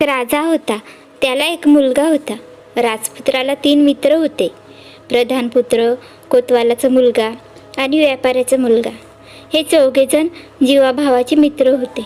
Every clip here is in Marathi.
राजा होता. त्याला एक मुलगा होता. राजपुत्राला तीन मित्र होते. प्रधानपुत्र कोतवालाचा मुलगा आणि व्यापाऱ्याचा मुलगा. हे चौघेजण जीवाभावाचे मित्र होते.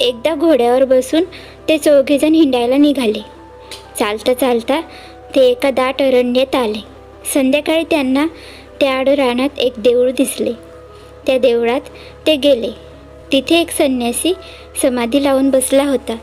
एकदा घोड्यावर बसून ते चौघेजण हिंडायला निघाले. चालता चालता ते एका दाट अरण्यात आले. संध्याकाळी त्यांना त्या आड रानात एक देऊळ दिसले. त्या देवळात ते गेले. तिथे एक संन्यासी समाधी लावून बसला होता.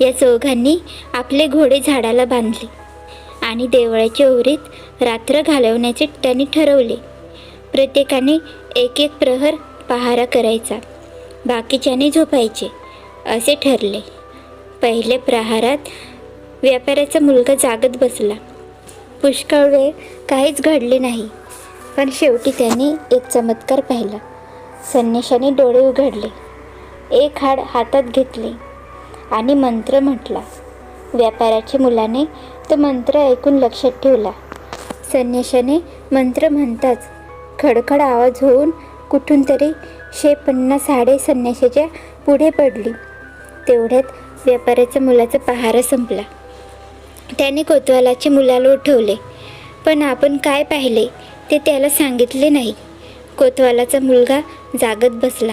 या चौघांनी आपले घोडे झाडाला बांधले आणि देवळाच्या ओरीत रात्र घालवण्याचे त्यांनी ठरवले. प्रत्येकाने एक एक प्रहर पहारा करायचा. बाकीच्याने झोपायचे असे ठरले. पहिल्या प्रहारात व्यापाऱ्याचा मुलगा जागत बसला. पुष्कळ वेळ काहीच घडले नाही पण शेवटी त्याने एक चमत्कार पाहिला. संन्याशाने डोळे उघडले. एक हाड हातात घेतले. आणि मंत्र म्हटला. व्यापाऱ्याच्या मुलाने तो मंत्र ऐकून लक्षात ठेवला. संन्याशाने मंत्र म्हणताच खडखड आवाज होऊन कुठून तरी शे पन्नास साडे संन्याशाच्या पुढे पडली. तेवढ्यात व्यापाऱ्याच्या मुलाचा पहारा संपला. त्याने कोतवालाच्या मुलाला उठवले. पण आपण काय पाहिले ते त्याला सांगितले नाही कोतवालाचा मुलगा जागत बसला.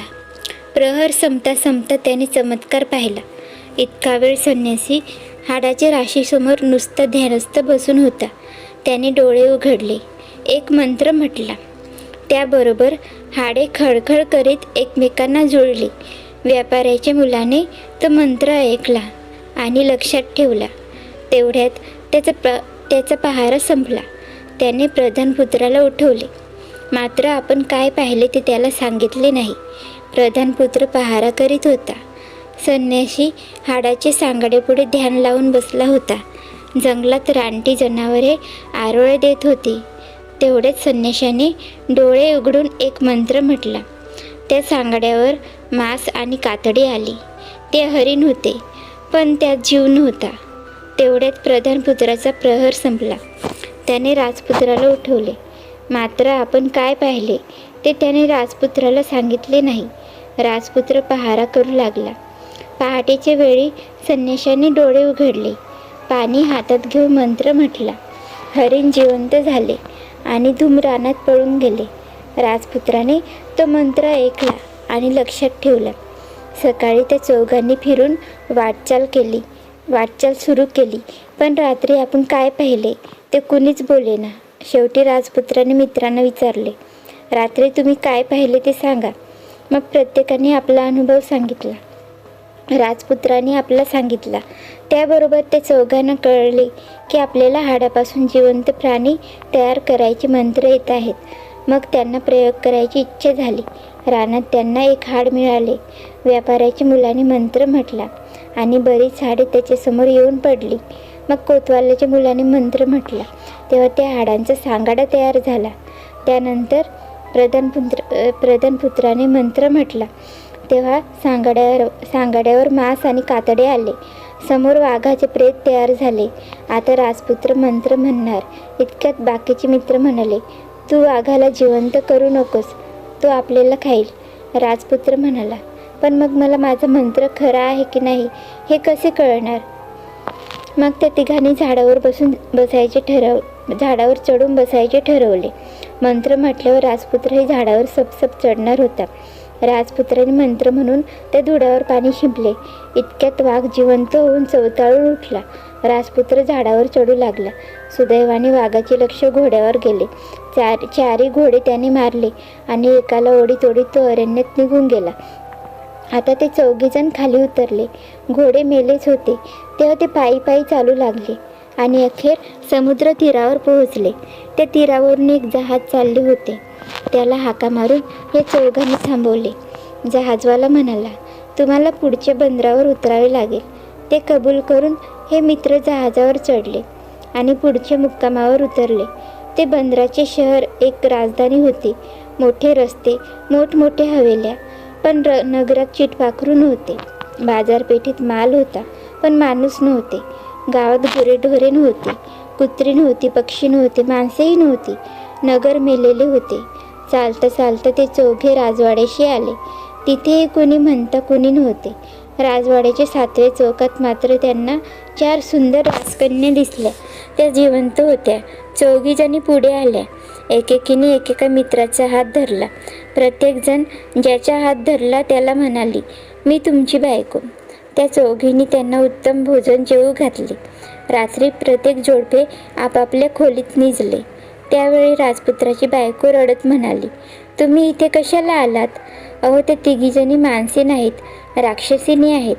प्रहर संपता संपता त्याने चमत्कार पाहिला. इतका वेळ संन्यासी हाडाच्या राशीसमोर नुसता ध्यानस्थ बसून होता. त्याने डोळे उघडले. एक मंत्र म्हटला त्याबरोबर हाडे खळखळ करीत एकमेकांना जुळली. व्यापाऱ्याच्या मुलाने तो मंत्र ऐकला आणि लक्षात ठेवला. तेवढ्यात त्याचा प्र त्याचा पहारा संपला. त्याने प्रधानपुत्राला उठवले. मात्र आपण काय पाहिले ते त्याला सांगितले नाही. प्रधानपुत्र पहारा करीत होता. संन्याशी हाडाचे सांगाडेपुढे ध्यान लावून बसला होता. जंगलात रानटी जनावरे आरोळे देत होती. तेवढेच संन्याशाने डोळे उघडून एक मंत्र म्हटला. त्या सांगाड्यावर मांस आणि कातडी आली. ते हरिण होते पण त्यात जीव नव्हता. तेवढ्यात प्रधानपुत्राचा प्रहर संपला. त्याने राजपुत्राला उठवले. मात्र आपण काय पाहिले ते त्याने राजपुत्राला सांगितले नाही. राजपुत्र पहारा करू लागला. पहाटेच्या वेळी संन्याशाने डोळे उघडले. पाणी हातात घेऊन मंत्र म्हटला हरिण जिवंत झाले आणि धूम रानात पळून गेले. राजपुत्राने तो मंत्र ऐकला आणि लक्षात ठेवला. सकाळी त्या चौघांनी फिरून वाटचाल केली. वाटचाल सुरू केली. पण रात्री आपण काय पाहिले ते कुणीच बोले ना. शेवटी राजपुत्राने मित्रांना विचारले रात्री तुम्ही काय पाहिले ते सांगा. मग प्रत्येकाने आपला अनुभव सांगितला. राजपुत्राने आपला सांगितला. त्याबरोबर ते चौघांना कळले की आपल्याला हाडापासून जिवंत प्राणी तयार करायचे मंत्र येत आहेत. मग त्यांना प्रयोग करायची इच्छा झाली. रानात त्यांना एक हाड मिळाले. व्यापाऱ्याच्या मुलाने मंत्र म्हटला आणि बरीच हाडे त्याच्यासमोर येऊन पडली. मग कोतवालाच्या मुलाने मंत्र म्हटला. तेव्हा त्या हाडांचा सांगाडा तयार झाला. त्यानंतर प्रधानपुत्र प्रधानपुत्राने मंत्र म्हटला. तेव्हा सांगाड्यावर सांगाड्यावर मांस आणि कातडे आले. समोर वाघाचे प्रेत तयार झाले. आता राजपुत्र मंत्र म्हणणार. इतक्यात बाकीचे मित्र म्हणाले तू वाघाला जिवंत करू नकोस. तो आपल्याला खाईल. राजपुत्र म्हणाला पण मग मला माझा मंत्र खरा आहे की नाही हे कसे कळणार? मग त्या तिघांनी झाडावर बसून बसायचे ठरव झाडावर चढून बसायचे ठरवले. मंत्र म्हटल्यावर राजपुत्र हे झाडावर सपसप चढणार होता. राजपुत्राने मंत्र म्हणून त्या धुडावर पाणी शिंपले. इतक्यात वाघ जिवंत होऊन चवताळून उठला. राजपुत्र झाडावर चढू लागला. सुदैवाने वाघाचे लक्ष घोड्यावर गेले. चार चारी घोडे त्याने मारले आणि एकाला ओढीत ओढीत तो अरण्यात निघून गेला. आता ते चौघीजण खाली उतरले. घोडे मेलेच होते. तेव्हा ते पायी पायी चालू लागले आणि अखेर समुद्र तीरावर पोहोचले. त्या तीरावरून एक जहाज चालले होते. त्याला हाका मारून हे चौघांनी थांबवले. जहाजवाला म्हणाला तुम्हाला पुढच्या बंदरावर उतरावे लागेल. ते कबूल करून हे मित्र जहाजावर चढले आणि पुढच्या मुक्कामावर उतरले. ते बंदराचे शहर एक राजधानी होती. मोठे रस्ते मोठमोठ्या हवेल्या पण र नगरात चिटपाखरू नव्हते. बाजारपेठेत माल होता पण माणूस नव्हते. गावात गुरेढोरे नव्हती. कुत्री नव्हती पक्षी नव्हते माणसेही नव्हती. नगर मेलेले होते. चालता चालता ते चौघे राजवाड्याशी आले. तिथेही कुणी म्हणता कुणी नव्हते. राजवाड्याच्या सातव्या चौकात मात्र त्यांना चार सुंदर राजकन्या दिसल्या. त्या जिवंत होत्या. चौघीजणी पुढे आल्या. एकेकीने एकेका मित्राचा हात धरला. प्रत्येकजण ज्याचा हात धरला त्याला म्हणाली मी तुमची बायको. त्या चौघींनी त्यांना उत्तम भोजन जेवू घातले. रात्री प्रत्येक जोडपे आपापल्या खोलीत निजले. त्यावेळी राजपुत्राची बायको रडत म्हणाली तुम्ही इथे कशाला आलात? अहो ते तिघीजणी माणसे नाहीत राक्षसीनी आहेत.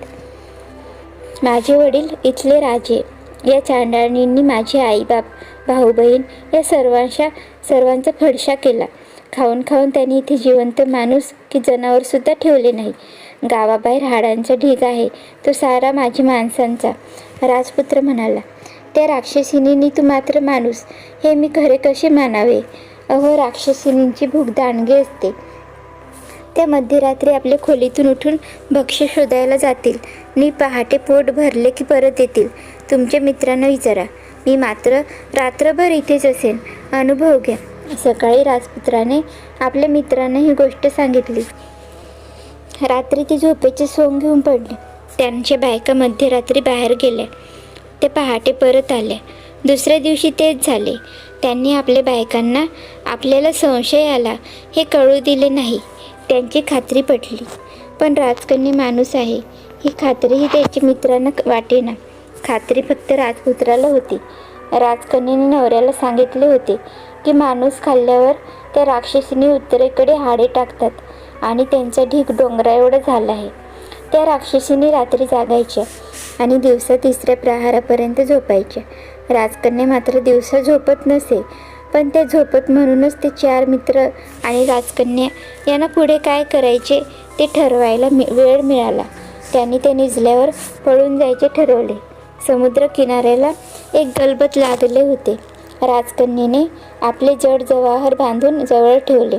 माझे वडील इथले राजे. या चांडाळणींनी माझे आईबाप भाऊ बहीण या सर्वांशा सर्वांचा फडशा केला. खाऊन खाऊन त्यांनी इथे जिवंत माणूस की जनावरसुद्धा ठेवले नाही. गावाबाहेर हाडांचा ढीग आहे तो सारा माझी माणसांचा. राजपुत्र म्हणाला त्या राक्षसिनीनी तू मात्र माणूस हे मी खरे कसे मानावे? अहो राक्षसिनींची भूक दांडगी असते. त्या मध्यरात्री आपल्या खोलीतून उठून भक्ष्य शोधायला जातील. नी पहाटे पोट भरले की परत येतील. तुमच्या मित्रांना विचारा. मी मात्र रात्रभर इथेच असेन. अनुभव घ्या. सकाळी राजपुत्राने आपल्या मित्रांना ही गोष्ट सांगितली. रात्री ते झोपेचे सोंग घेऊन पडले. त्यांच्या बायका मध्यरात्री बाहेर गेल्या. ते पहाटे परत आले. दुसऱ्या दिवशी तेच झाले. त्यांनी आपल्या बायकांना आपल्याला संशय आला हे कळू दिले नाही. त्यांची खात्री पटली. पण राजकन्या माणूस आहे. ही खात्रीही त्याच्या मित्रांना वाटेना. खात्री फक्त राजपुत्राला होती. राजकन्याने नवऱ्याला सांगितले होते की माणूस खाल्ल्यावर त्या राक्षसीने उत्तरेकडे हाडे टाकतात आणि त्यांचा ढीक डोंगरा एवढा झाला आहे. त्या राक्षसीने रात्री जागायच्या. आणि दिवसा तिसऱ्या प्रहारापर्यंत झोपायचे. राजकन्या मात्र दिवसा झोपत नसे पण ते झोपत म्हणूनच ते चार मित्र आणि राजकन्या यांना पुढे काय करायचे ते ठरवायला मि वेळ मिळाला. त्यांनी ते निजल्यावर पळून जायचे ठरवले. समुद्र किनाऱ्याला एक गलबत लागले होते. राजकन्येने आपले जड जवाहर बांधून जवळ ठेवले.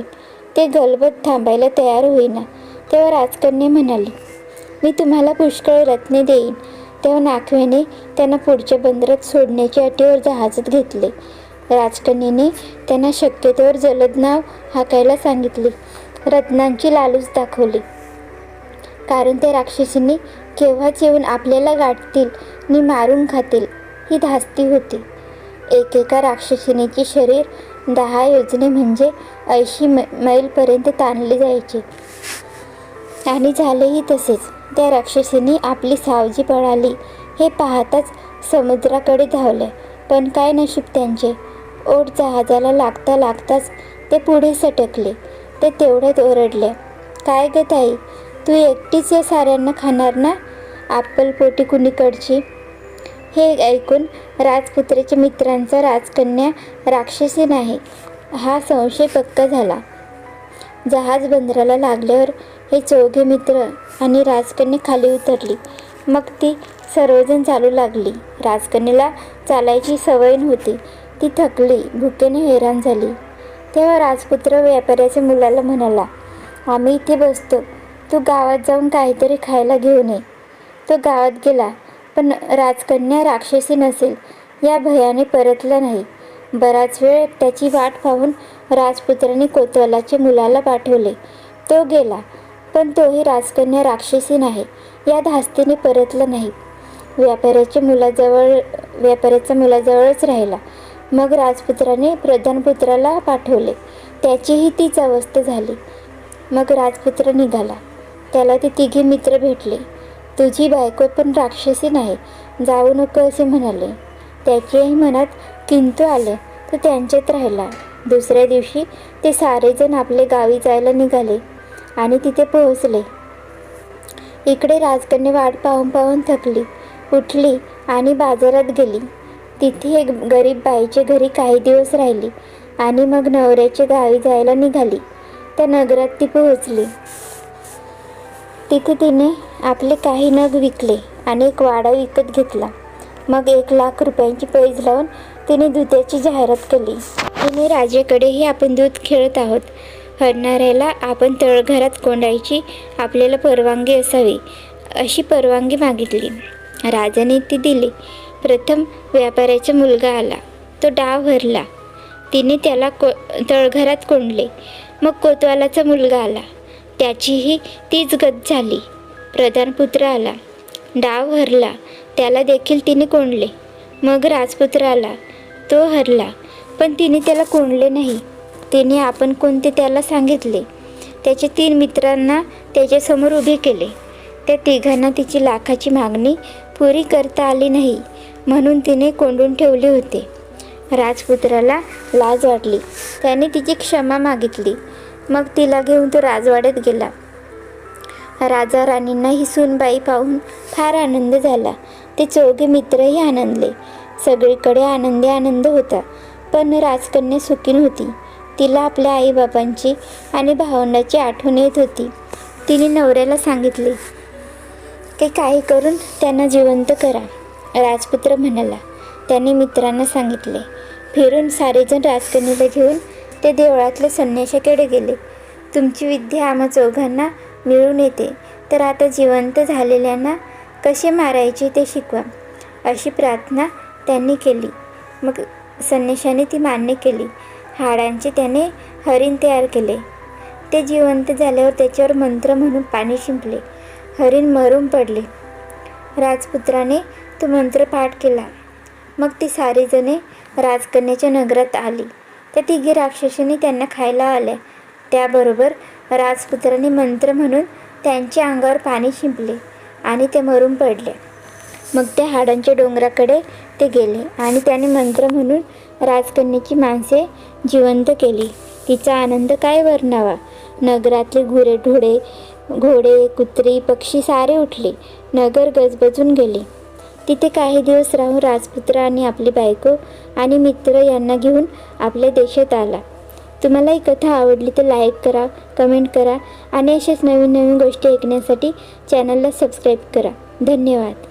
ते गलबत थांबायला तयार होईना तेव्हा राजकन्या म्हणाली मी तुम्हाला पुष्कळ रत्ने देईन. तेव्हा नाखवेने त्यांना पुढच्या बंदरात सोडण्याच्या अटीवर जहाजात घेतले. राजकन्येने त्यांना शक्यतोवर जलद नाव हाकायला सांगितले. रत्नांची लालूच दाखवली. कारण त्या राक्षसींनी केव्हाच येऊन आपल्याला गाठतील नि मारून खातील ही धास्ती होती. एकेका राक्षसिनीचे शरीर दहा योजने म्हणजे ऐंशी मै मैलपर्यंत ताणले जायचे. आणि झालेही तसेच. त्या राक्षसीने आपली सावजी पळाली. हे पाहताच समुद्राकडे धावले. पण काय नशीब त्यांचे? ओढ जहाजाला लागता लागताच ते पुढे सटकले. ते तेवढ्यात ओरडले. काय ग ताई? तू एकटीच या साऱ्यांना खाणार ना? आपलपोटी कुणीकडची? हे ऐकून राजपुत्रेच्या मित्रांचा राजकन्या राक्षसी नाही. हा संशय पक्का झाला. जहाज बंदराला लागल्यावर हे चौघे मित्र आणि राजकन्या खाली उतरली. मग ती सर्वजण चालू लागली. राजकन्याला चालायची सवय नव्हती. ती थकली भुकेने हैराण झाली. तेव्हा राजपुत्र व्यापाऱ्याच्या मुलाला म्हणाला आम्ही इथे बसतो. तू गावात जाऊन काहीतरी खायला घेऊन ये तो गावात गेला पण राजकन्या राक्षसी नसेल या भयाने परतला नाही. बराच वेळ त्याची वाट पाहून राजपुत्राने कोतवालाच्या मुलाला पाठवले. तो गेला पण तोही राजकन्या राक्षसी नाही. या धास्तीने परतला नाही. व्यापाऱ्याच्या मुलाजवळ व्यापाऱ्याच्या मुलाजवळच राहिला. मग राजपुत्राने प्रधानपुत्राला पाठवले. त्याचीही तीच अवस्था झाली. मग राजपुत्र निघाला. त्याला ते तिघे मित्र भेटले. तुझी बायको पण राक्षसी नाही. जाऊ नको असे म्हणाले. त्याच्याही मनात किंतू आले. तो त्यांच्यात राहिला. दुसऱ्या दिवशी ते सारेजण आपले गावी जायला निघाले. आणि तिथे पोहोचले. इकडे राजकन्या वाट पाहून पाहून थकली. उठली आणि बाजारात गेली. तिथे एक गरीब बाईच्या घरी काही दिवस राहिली आणि मग नवऱ्याच्या गावी जायला निघाली. त्या नगरात ती पोहोचली. तिथे तिने आपले काही नग विकले आणि एक वाडा विकत घेतला. मग एक लाख रुपयांची पैज लावून तिने दुधाची जाहिरात केली. तिने राजेकडेही आपण दूध खेळत आहोत. हरणाऱ्याला आपण तळघरात कोंडायची आपल्याला परवानगी असावी अशी परवानगी मागितली. राजाने ती दिली. प्रथम व्यापाऱ्याचा मुलगा आला. तो डाव भरला. तिने त्याला को तळघरात कोंडले. मग कोतवालाचा मुलगा आला. त्याचीही तीच गत झाली. प्रधानपुत्र आला. डाव हरला. त्याला देखील तिने कोंडले. मग राजपुत्र आला. तो हरला. पण तिने त्याला कोंडले नाही. तिने आपण कोणते त्याला सांगितले? त्याच्या तीन मित्रांना त्याच्यासमोर उभे केले. त्या तिघांना तिची लाखाची मागणी पुरी करता आली नाही म्हणून तिने कोंडून ठेवले होते. राजपुत्राला लाज वाटली. त्याने तिची क्षमा मागितली. मग तिला घेऊन तो राजवाड्यात गेला. राजा राणींना ही सूनबाई पाहून फार आनंद झाला. ते चौघे मित्रही आनंदले. सगळीकडे आनंदी आनंद होता. पण राजकन्या सुखीन होती तिला आपल्या आईबाबांची आणि भावंडाची आठवण येत होती. तिने नवऱ्याला सांगितले की काही करून त्यांना जिवंत करा. राजपुत्र म्हणाला. त्याने मित्रांना सांगितले फिरून सारेजण राजकन्याला घेऊन ते देवळातल्या संन्याशाकडे गेले. तुमची विद्या आम्हा चौघांना मिळून येते. तर आता जिवंत झालेल्यांना कसे मारायचे ते शिकवा. अशी प्रार्थना त्यांनी केली. मग संन्याशाने ती मान्य केली. हाडांचे त्याने हरिण तयार केले. ते जिवंत झाल्यावर त्याच्यावर मंत्र म्हणून पाणी शिंपले. हरिण मरून पडले. राजपुत्राने तो मंत्र पाठ केला. मग ती सारी जणे राजकन्याच्या नगरात आली. त्या तिघी राक्षसांनी त्यांना खायला आल्या. त्याबरोबर राजपुत्राने मंत्र म्हणून त्यांच्या अंगावर पाणी शिंपले आणि ते मरून पडले. मग त्या हाडांच्या डोंगराकडे ते गेले आणि त्याने मंत्र म्हणून राजकन्याची माणसे जिवंत केली. तिचा आनंद काय वर्णावा? नगरातले गुरेढोडे घोडे कुत्री पक्षी सारे उठले. नगर गजबजून गेले. तिथे काही दिवस राहून राजपुत्र आणि आपली बायको आणि मित्र यांना घेऊन आपल्या देशात आला. तुम्हाला ही कथा आवडली तर लाईक करा कमेंट करा आणि अशाच नवीन नवीन गोष्टी ऐकण्यासाठी चॅनलला सबस्क्राईब करा. धन्यवाद.